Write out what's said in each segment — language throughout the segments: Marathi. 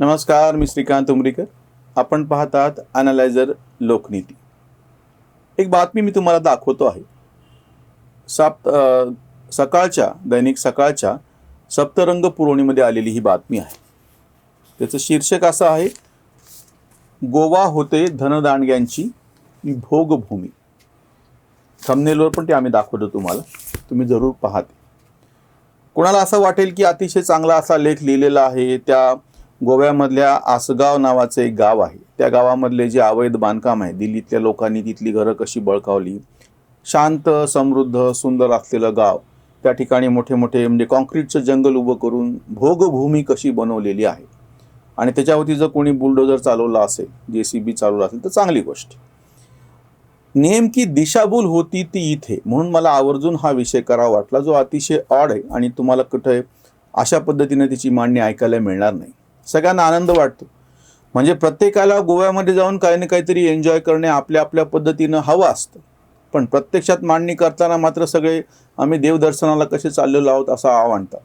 नमस्कार मी श्रीकांत उमरीकर. आपण पाहतात अनालायझर लोकनीती. एक बातमी मी तुम्हाला दाखवतो आहे. साप सकाळच्या दैनिक सकाळच्या सप्तरंग पुरवणीमध्ये आलेली ही बातमी आहे. त्याचं शीर्षक असं आहे गोवा होते धनदांडग्यांची भोगभूमी. थंबनेलवर पण ते आम्ही दाखवतो तुम्हाला. तुम्ही जरूर पाहते. कोणाला असं वाटेल की अतिशय चांगला असा लेख लिहिलेला आहे त्या गोव्यामधल्या आसगाव नावाचं एक गाव आहे. त्या गावामधले जे अवैध बांधकाम आहे दिल्लीतल्या लोकांनी तिथली घरं कशी बळकावली? शांत समृद्ध सुंदर असलेलं गाव. त्या ठिकाणी मोठे मोठे म्हणजे कॉन्क्रीटचं जंगल उभं करून भोगभूमी कशी बनवलेली आहे? आणि त्याच्यावरती जर कोणी बुलडोजर चालवला असेल जे सी बी चालवला असेल तर चांगली गोष्ट. नेमकी दिशाभूल होती ती इथे. म्हणून मला आवर्जून हा विषय करावा वाटला जो अतिशय ऑड आहे आणि तुम्हाला कुठे अशा पद्धतीने तिची मांडणी ऐकायला मिळणार नाही. सगळ्यांना आनंद वाटतो. म्हणजे प्रत्येकाला गोव्यामध्ये जाऊन काही ना काहीतरी एन्जॉय करणे आपल्या आपल्या पद्धतीनं हवं असतं. पण प्रत्यक्षात मांडणी करताना मात्र सगळे आम्ही देवदर्शनाला कसे चाललेलो आहोत असं आणतात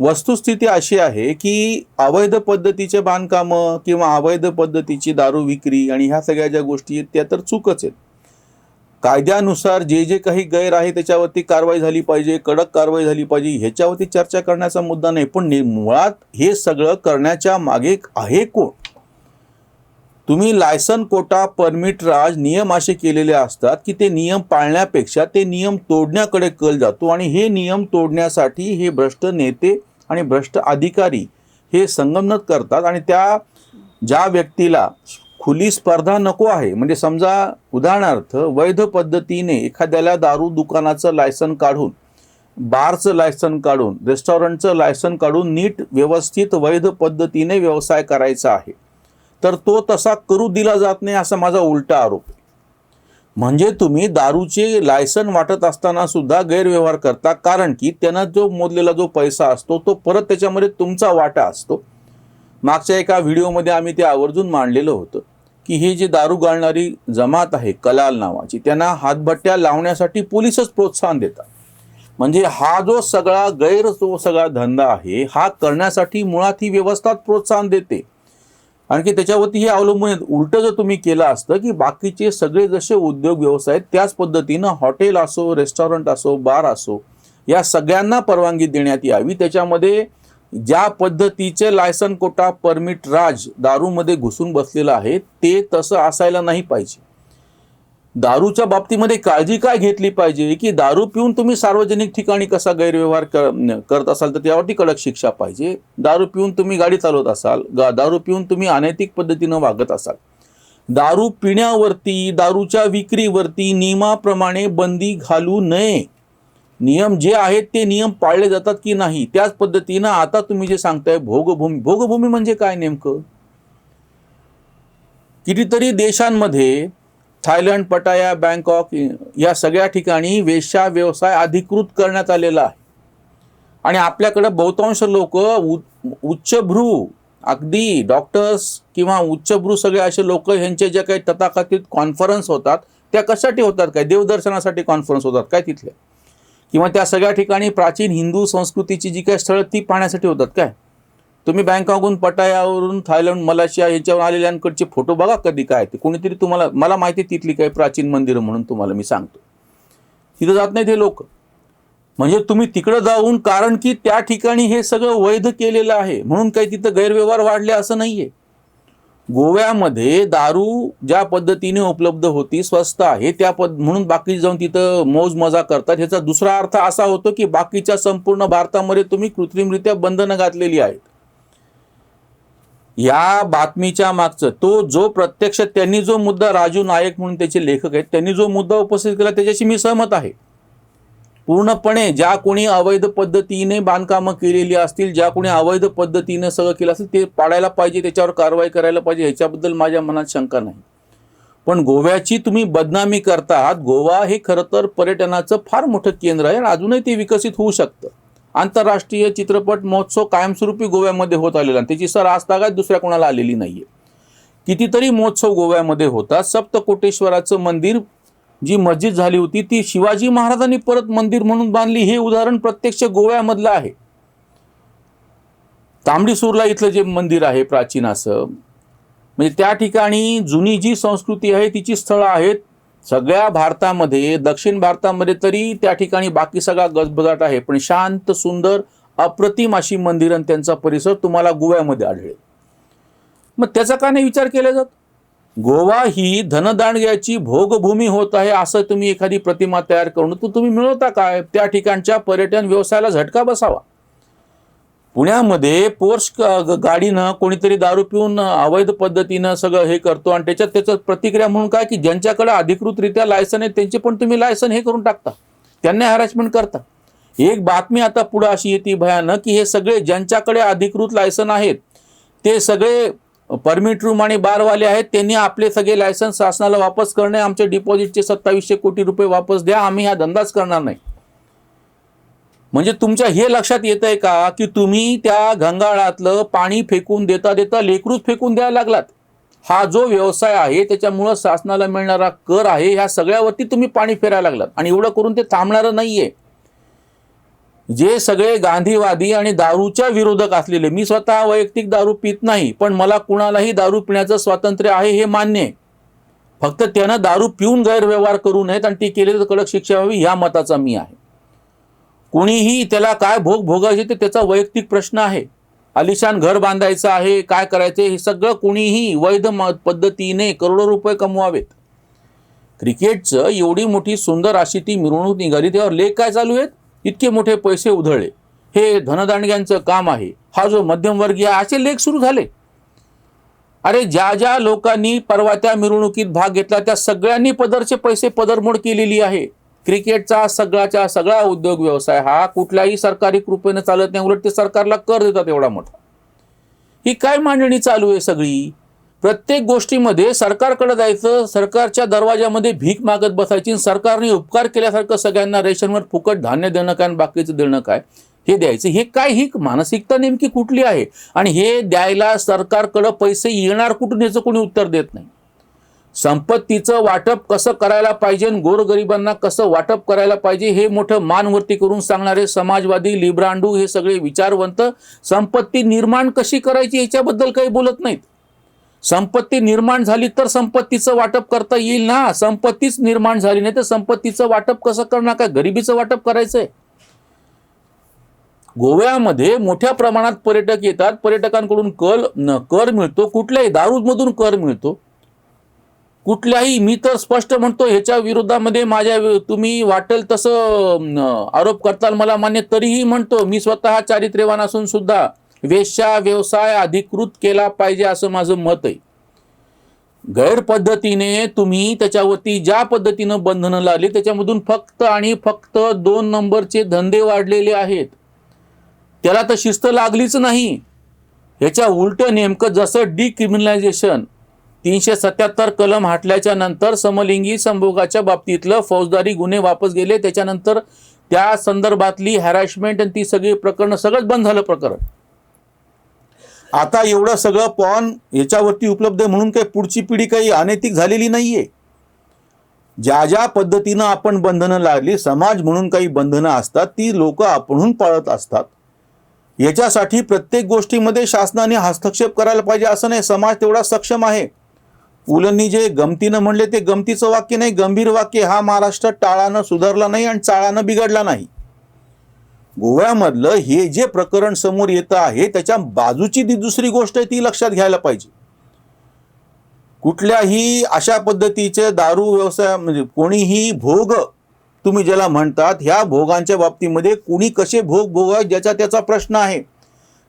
वस्तुस्थिती अशी आहे की अवैध पद्धतीचे बांधकामं किंवा अवैध पद्धतीची दारू विक्री आणि ह्या सगळ्या ज्या गोष्टी आहेत त्या तर चूकच आहेत. कायद्यानुसार जे जे काही गैर आहे त्याच्यावरती कारवाई झाली पाहिजे कडक कारवाई झाली पाहिजे ह्याच्यावरती चर्चा करण्याचा मुद्दा नाही. पण मुळात हे सगळं करण्याच्या मागे आहे कोण? तुम्ही लायसन कोटा परमिट राज नियम असे केलेले असतात की ते नियम पाळण्यापेक्षा ते नियम तोडण्याकडे कल जातो आणि हे नियम तोडण्यासाठी हे भ्रष्ट नेते आणि भ्रष्ट अधिकारी हे संगमनत करतात आणि त्या ज्या व्यक्तीला खुली स्पर्धा नको आहे. म्हणजे समजा उदाहरणार्थ वैध पद्धतीने एखाद्याला दारू दुकानाचं लायसन काढून बारचं लायसन काढून रेस्टॉरंटचं लायसन काढून नीट व्यवस्थित वैध पद्धतीने व्यवसाय करायचा आहे. तर तो तसा करू दिला जात नाही असा माझा उलटा आरोप. आहे म्हणजे तुम्ही दारूचे लायसन वाटत असताना सुद्धा गैरव्यवहार करता कारण की त्यांना जो मोजलेला जो पैसा असतो तो परत त्याच्यामध्ये तुमचा वाटा असतो. मागच्या एका व्हिडिओमध्ये आम्ही ते आवर्जून मांडलेलं होतं की ही जी दारू गाळणारी जमात आहे कलाल नावाची त्यांना हातभट्ट्या लावण्यासाठी पोलीसच प्रोत्साहन देतात. म्हणजे हा जो सगळा गैर जो सगळा धंदा आहे हा करण्यासाठी मुळात ही व्यवस्था प्रोत्साहन देते. आणखी त्याच्यावरती हे अवलंबून आहेत. उलटं जर तुम्ही केलं असतं की बाकीचे सगळे जसे उद्योग व्यवसाय आहेत, त्याच पद्धतीनं हॉटेल असो रेस्टॉरंट असो बार असो या सगळ्यांना परवानगी देण्यात यावी. त्याच्यामध्ये ज्या पद्धतीचे लायसन कोटा परमिट राज दारूमध्ये घुसून बसलेलं आहे ते तसं असायला नाही पाहिजे. दारूच्या बाबतीमध्ये काळजी काय घेतली पाहिजे? की दारू पिऊन तुम्ही सार्वजनिक ठिकाणी कसा गैरव्यवहार कर- करत असाल तर त्यावरती कडक शिक्षा पाहिजे. दारू पिऊन तुम्ही गाडी चालवत असाल गा दारू पिऊन तुम्ही अनैतिक पद्धतीनं वागत असाल. दारू पिण्यावरती दारूच्या विक्रीवरती नियमाप्रमाणे बंदी घालू नये. नियम जे आहेत ते नियम पाळले जातात की नाही? त्याच पद्धतीनं आता तुम्ही जे सांगताय भोगभूमी भोगभूमी म्हणजे काय नेमकं? कितीतरी देशांमध्ये थायलंड पटाया बँकॉक या सगळ्या ठिकाणी वेश्या व्यवसाय अधिकृत करण्यात आलेला आहे. आणि आपल्याकडे बहुतांश लोक उच्चभ्रू अगदी डॉक्टर्स किंवा उच्चभ्रू सगळे असे लोक ह्यांचे जे काही तथाकथित कॉन्फरन्स होतात त्या कशासाठी होतात काय? देवदर्शनासाठी कॉन्फरन्स होतात काय तिथल्या? किंवा त्या सगळ्या ठिकाणी प्राचीन हिंदू संस्कृतीची जी काही स्थळं ती पाहण्यासाठी होतात काय? तुम्ही बँकॉकहून पटायावरून थायलंड मलाशिया याच्यावर आलेल्यांकडचे फोटो बघा कधी काय ते. कोणीतरी तुम्हाला मला माहिती तिथली काही प्राचीन मंदिरं म्हणून तुम्हाला मी सांगतो. तिथं जात नाही ते लोक. म्हणजे तुम्ही तिकडं जाऊन कारण की त्या ठिकाणी हे सगळं वैध केलेलं आहे. म्हणून काही तिथं गैरव्यवहार वाढले असं नाही आहे गोव्यामध्ये दारू ज्या पद्धतीने उपलब्ध होती स्वस्त आहे त्या पद म्हणून बाकी जाऊन तिथं मौज मजा करतात. ह्याचा दुसरा अर्थ असा होतो की बाकीच्या संपूर्ण भारतामध्ये तुम्ही कृत्रिमरित्या बंधनं घातलेली आहेत. या बातमीच्या मागचं तो जो प्रत्यक्ष त्यांनी जो मुद्दा राजू नायक म्हणून त्याचे लेखक आहेत त्यांनी जो मुद्दा उपस्थित केला त्याच्याशी मी सहमत आहे. पूर्णपणे ज्या कोणी अवैध पद्धतीने बांधकामं केलेली असतील ज्या कोणी अवैध पद्धतीने सगळं केलं असेल ते पाडायला पाहिजे त्याच्यावर कारवाई करायला पाहिजे ह्याच्याबद्दल माझ्या मनात शंका नाही. पण गोव्याची तुम्ही बदनामी करता आहात गोवा हे खरं तर पर्यटनाचं फार मोठं केंद्र आहे आणि अजूनही ते विकसित होऊ शकतं. आंतरराष्ट्रीय चित्रपट महोत्सव कायमस्वरूपी गोव्यामध्ये होत आलेला आणि त्याची सर आज तागात दुसऱ्या कोणाला आलेली नाहीये. कितीतरी महोत्सव गोव्यामध्ये होतात. सप्तकोटेश्वराचं मंदिर जी मस्जिद झाली होती ती शिवाजी महाराजांनी परत मंदिर म्हणून बांधली. हे उदाहरण प्रत्यक्ष गोव्यामधलं आहे. तांबडीसूरला इथलं जे मंदिर आहे प्राचीन असं म्हणजे त्या ठिकाणी जुनी जी संस्कृती आहे तिची स्थळं आहेत. सगळ्या भारतामध्ये दक्षिण भारतामध्ये तरी त्या ठिकाणी बाकी सगळा गजबजाट आहे. पण शांत सुंदर अप्रतिम अशी मंदिर आणि त्यांचा परिसर तुम्हाला गोव्यामध्ये आढळेल. मग त्याचा का नाही विचार केला जातो? गोवा ही धनदांडग्याची भोगभूमी होत आहे असं तुम्ही एखादी प्रतिमा तयार करून तर तुम्ही मिळवता काय? त्या ठिकाणच्या पर्यटन व्यवसायाला झटका बसावा. पुण्यामध्ये पोर्स गाडीनं कोणीतरी दारू पिऊन अवैध पद्धतीनं सगळं हे करतो आणि त्याच्यात त्याचं प्रतिक्रिया म्हणून काय की ज्यांच्याकडे अधिकृतरित्या लायसन आहे त्यांचे पण तुम्ही लायसन हे करून टाकता. त्यांना हॅरॅसमेंट करता. एक बातमी आता पुढं अशी येते भयानक की हे सगळे ज्यांच्याकडे अधिकृत लायसन आहेत ते सगळे परमिट रूम आणि बारवाले आहेत त्यांनी आपले सगळे लायसन्स शासनाला वापस करणे आमचे डिपॉझिटचे सत्तावीसशे कोटी रुपये वापस द्या आम्ही हा धंदाच करणार नाही. म्हणजे तुमच्या हे लक्षात येत आहे का की तुम्ही त्या घंगाळातलं पाणी फेकून देता देता लेकरूच फेकून द्यायला लागलात. हा जो व्यवसाय आहे त्याच्यामुळं शासनाला मिळणारा कर आहे ह्या सगळ्यावरती तुम्ही पाणी फेरायला लागलात. आणि एवढं करून ते थांबणारं नाहीये. जे सगळे गांधीवादी आणि दारूच्या विरोधक असलेले मी स्वतः वैयक्तिक दारू पित नाही पण मला कुणालाही दारू पिण्याचं स्वातंत्र्य आहे हे मान्य आहे. फक्त त्यानं दारू पिऊन गैरव्यवहार करू नयेत आणि ती केली तर कडक शिक्षा व्हावी ह्या मताचा मी आहे. कुणीही त्याला काय भोग भोगायचे ते त्याचा वैयक्तिक प्रश्न आहे. आलिशान घर बांधायचं आहे काय करायचे हे सगळं कुणीही वैध म- पद्धतीने करोडो रुपये कमवावेत. क्रिकेटचं एवढी मोठी सुंदर अशी ती मिरवणूक निघाली त्यावर लेख काय चालू आहेत? इतके मोठे पैसे उधळले. हे धनदांडग्यांचं काम आहे. हा जो मध्यमवर्गीय असे लेख सुरू झाले. अरे ज्या ज्या लोकांनी परवा त्या मिरवणुकीत भाग घेतला त्या सगळ्यांनी पदरचे पैसे पदरमोड केलेली आहे. क्रिकेटचा सगळ्याचा सगळा उद्योग व्यवसाय हा कुठल्याही सरकारी कृपेने चालत नाही उलट ते सरकारला कर देतात एवढा मोठा. ही काय मांडणी चालू आहे सगळी? प्रत्येक गोष्टीमध्ये सरकारकडे जायचं सरकारच्या दरवाजामध्ये भीक मागत बसायची आणि सरकारने उपकार केल्यासारखं सगळ्यांना रेशनवर फुकट धान्य देणं काय आणि बाकीचं देणं काय? हे द्यायचं. हे काय? ही मानसिकता नेमकी कुठली आहे? आणि हे द्यायला सरकारकडं पैसे येणार कुठून? याचं कोणी उत्तर देत नाही. संपत्तीचं वाटप कसं करायला पाहिजे आणि गोरगरिबांना कसं वाटप करायला पाहिजे हे मोठं मानवरती करून सांगणारे समाजवादी लिब्रांडू हे सगळे विचारवंत संपत्ती निर्माण कशी करायची याच्याबद्दल काही बोलत नाहीत. संपत्ती निर्माण झाली तर संपत्तीचं वाटप करता येईल ना? संपत्तीच निर्माण झाली नाही तर संपत्तीचं वाटप कसं करणार? काय गरिबीचं वाटप करायचंय? गोव्यामध्ये मोठ्या प्रमाणात पर्यटक येतात. पर्यटकांकडून कल कर मिळतो. कुठल्याही दारूमधून कर मिळतो. कुठल्याही मी तर स्पष्ट म्हणतो ह्याच्या विरोधामध्ये माझ्या तुम्ही वाटेल तसं आरोप करताल मला मान्य तरीही म्हणतो. मी स्वतः चारित्र्यवान असून सुद्धा वेश्या व्यवसाय अधिकृत केला पाहिजे असं माझं मत आहे. गैरपद्धतीने तुम्ही त्याच्यावरती ज्या पद्धतीनं बंधनं लावली त्याच्यामधून फक्त आणि फक्त दोन नंबरचे धंदे वाढलेले आहेत. त्याला तर शिस्त लागलीच नाही. ह्याच्या उलट नेमकं जसं डिक्रिमिनलायझेशन तीनशे सत्याहत्तर कलम हटल्याच्या नंतर समलिंगी संभोगाच्या बाबतीतलं फौजदारी गुन्हे वापस गेले त्याच्यानंतर त्या संदर्भातली हॅरॅशमेंट आणि ती सगळी प्रकरणं सगळंच बंद झालं प्रकरण. आता एवढं सगळं पॉन याच्यावरती उपलब्ध आहे म्हणून काही पुढची पिढी काही अनैतिक झालेली नाही आहे ज्या ज्या पद्धतीनं आपण बंधनं लागली समाज म्हणून काही बंधनं असतात ती लोक आपणहून पाळत असतात. याच्यासाठी प्रत्येक गोष्टीमध्ये शासनाने हस्तक्षेप करायला पाहिजे असं नाही. समाज तेवढा सक्षम आहे. पुलंनी जे गमतीनं म्हणले ते गमतीचं वाक्य नाही गंभीर वाक्य. हा महाराष्ट्र टाळानं सुधारला नाही आणि चाळानं बिघडला नाही. गोव्यामधलं हे जे प्रकरण समोर येतं आहे त्याच्या बाजूची ती दुसरी गोष्ट आहे ती लक्षात घ्यायला पाहिजे. कुठल्याही अशा पद्धतीचे दारू व्यवसाय म्हणजे कोणीही भोग तुम्ही ज्याला म्हणतात ह्या भोगांच्या बाबतीमध्ये कुणी कसे भोग भोगा ज्याचा त्याचा प्रश्न आहे.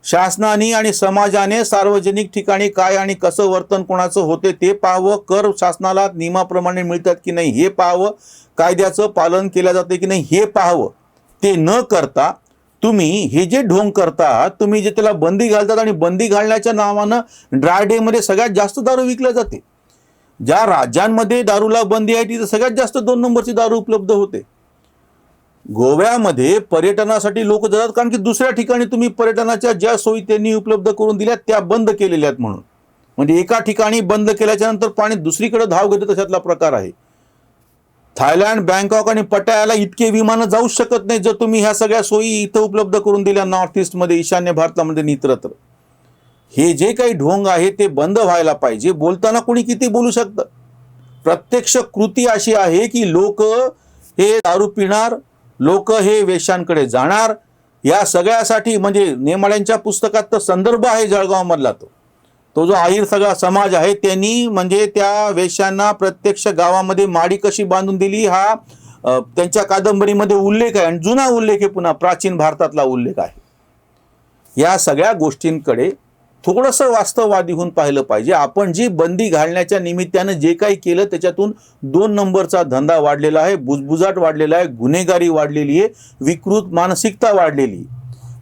शासनाने आणि समाजाने सार्वजनिक ठिकाणी काय आणि कसं वर्तन कोणाचं होते ते पाहावं. कर शासनाला नियमाप्रमाणे मिळतात की नाही हे पाहावं. कायद्याचं पालन केलं जाते की नाही हे पाहावं. ते न करता तुम्ही हे जे ढोंग करता तुम्ही जे त्याला बंदी घालतात आणि बंदी घालण्याच्या नावानं ड्राय डेमध्ये सगळ्यात जास्त दारू विकल्या जाते. ज्या राज्यांमध्ये दारूला बंदी आहे तिथे सगळ्यात जास्त दोन नंबरची दारू उपलब्ध होते. गोव्यामध्ये पर्यटनासाठी लोक जातात कारण की दुसऱ्या ठिकाणी तुम्ही पर्यटनाच्या ज्या सोयी त्यांनी उपलब्ध करून दिल्या त्या बंद केलेल्या आहेत म्हणून. म्हणजे एका ठिकाणी बंद केल्याच्यानंतर पाणी दुसरीकडे धाव घेते तशातला प्रकार आहे. थायलंड बँकॉक आणि पटायाला इतके विमानं जाऊ शकत नाही जर तुम्ही ह्या सगळ्या सोयी इथं उपलब्ध करून दिल्या नॉर्थ ईस्टमध्ये ईशान्य भारतामध्ये नित्रत्र इतरत्र. हे जे काही ढोंग आहे ते बंद व्हायला पाहिजे. बोलताना कोणी किती बोलू शकतं? प्रत्यक्ष कृती अशी आहे की लोक हे दारू पिणार लोक हे वेशांकडे जाणार. या सगळ्यासाठी म्हणजे नेमाड्यांच्या पुस्तकात तर संदर्भ आहे जळगावमधला तो. तो जो आहिर सगळा समाज आहे त्यांनी म्हणजे त्या वेश्यांना प्रत्यक्ष गावामध्ये माडी कशी बांधून दिली हा त्यांच्या कादंबरीमध्ये उल्लेख आहे. आणि जुना उल्लेख आहे पुन्हा प्राचीन भारतातला उल्लेख आहे. या सगळ्या गोष्टींकडे थोडंसं वास्तववादी होऊन पाहिलं पाहिजे. आपण जी बंदी घालण्याच्या निमित्तानं जे काही केलं त्याच्यातून दोन नंबरचा धंदा वाढलेला आहे. बुजबुजाट वाढलेला आहे गुन्हेगारी वाढलेली आहे विकृत मानसिकता वाढलेली आहे.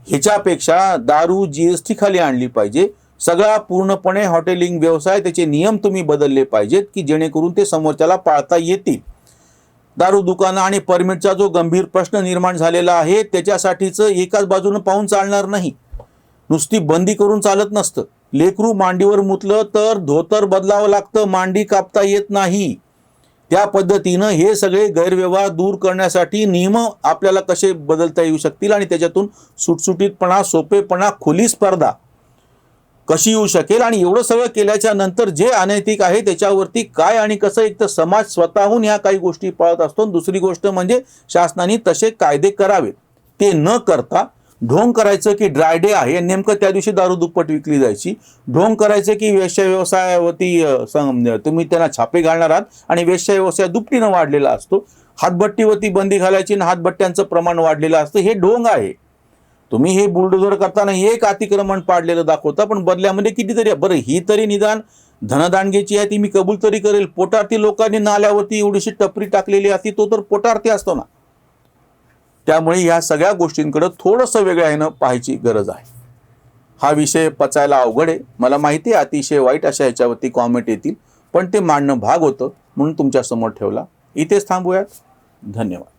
ह्याच्यापेक्षा दारू जी एस टी खाली आणली पाहिजे. सगळा पूर्णपणे हॉटेलिंग व्यवसाय त्याचे नियम तुम्ही बदलले पाहिजेत की जेणेकरून ते समोरच्याला पाळता येतील. दारू दुकानं आणि परमिटचा जो गंभीर प्रश्न निर्माण झालेला आहे त्याच्यासाठीचं एकाच बाजूनं पाहून चालणार नाही. नुसती बंदी करून चालत नसतं. लेकरू मांडीवर मुतलं तर धोतर बदलावं लागतं मांडी कापता येत नाही. त्या पद्धतीनं हे सगळे गैरव्यवहार दूर करण्यासाठी नियम आपल्याला कसे बदलता येऊ शकतील आणि त्याच्यातून सुटसुटीतपणा सोपेपणा खुली स्पर्धा कशी येऊ शकेल आणि एवढं सगळं केल्याच्यानंतर जे अनैतिक आहे त्याच्यावरती काय आणि कसं एक तर समाज स्वतःहून ह्या काही गोष्टी पाळत असतो. दुसरी गोष्ट म्हणजे शासनाने तसे कायदे करावेत. ते न करता ढोंग करायचं की ड्राय डे आहे. नेमकं त्या दिवशी दारू दुप्पट विकली जायची. ढोंग करायचं की वेश्या व्यवसायावरती तुम्ही त्यांना छापे घालणार आहात आणि वेश्या व्यवसाय दुपटीनं वाढलेला असतो. हातभट्टीवरती बंदी घालायची आणि हातभट्ट्यांचं प्रमाण वाढलेलं असतं. हे ढोंग आहे. तुम्ही हे बुलडोजर करताना एक अतिक्रमण पाडलेलं दाखवता पण बदल्यामध्ये म्हणजे कितीतरी बरं ही तरी निदान धनदांडगेची आहे ती मी कबूल तरी करेल. पोटार्थी लोकांनी नाल्यावरती एवढीशी टपरी टाकलेली असती तो तर पोटार्थी असतो ना. त्यामुळे ह्या सगळ्या गोष्टींकडे थोडंसं वेगळ्या ह्यानं पाहायची गरज आहे. हा विषय पचायला अवघड आहे. मला माहिती आहे अतिशय वाईट अशा ह्याच्यावरती कॉमेंट येतील पण ते मांडणं भाग होतं म्हणून तुमच्यासमोर ठेवला. इथेच थांबूयात. धन्यवाद.